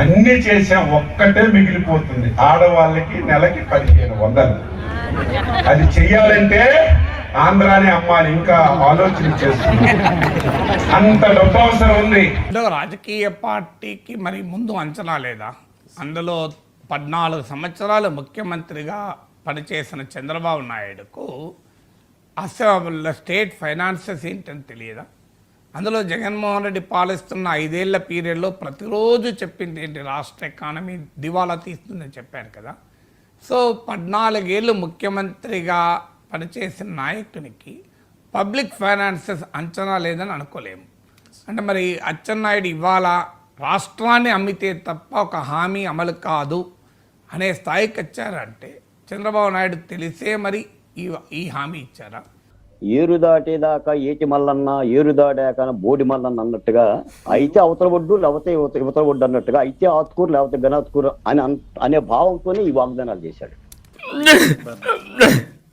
అన్ని చేసాం ఒక్కటే మిగిలిపోతుంది. ఆడవాళ్ళకి నెలకి పదిహేను వందలు. అది చెయ్యాలంటే ఆంధ్రాని అమ్మాలి ఇంకా ఆలోచన చేస్తుంది అంత డబ్బు అవసరం ఉంది. రాజకీయ పార్టీకి మరి ముందు అంచనా లేదా? అందులో పద్నాలుగు సంవత్సరాలు ముఖ్యమంత్రిగా పనిచేసిన చంద్రబాబు నాయుడుకు అసలు స్టేట్ ఫైనాన్సెస్ ఏంటని తెలియదా? అందులో జగన్మోహన్ రెడ్డి పాలిస్తున్న ఐదేళ్ళ పీరియడ్లో ప్రతిరోజు చెప్పింది ఏంటి రాష్ట్ర ఎకానమీ దివాలా తీస్తుందని చెప్పారు కదా. సో పద్నాలుగేళ్ళు ముఖ్యమంత్రిగా పనిచేసిన నాయకునికి పబ్లిక్ ఫైనాన్సెస్ అంచనా లేదని అనుకోలేము. అంటే మరి అచ్చెన్నాయుడు ఇవాళ రాష్ట్రాన్ని అమ్మితే తప్ప ఒక హామీ అమలు కాదు అనే స్థాయికి వచ్చారంటే చంద్రబాబు నాయుడు తెలిసే మరి ఈ ఈ హామీ ఇచ్చారా? ఏరు దాటేదాకా ఏటి మల్లన్న ఏరు దాటాక బోడి మల్లన్న అన్నట్టుగా అయితే అవతల ఒడ్డు లేకపోతే ఇవతల ఒడ్డు అన్నట్టుగా అయితే ఆత్కూరు లేకపోతే గనాత్కూరు అని అనే భావంతోనే ఈ వాగ్దానాలు చేశాడు.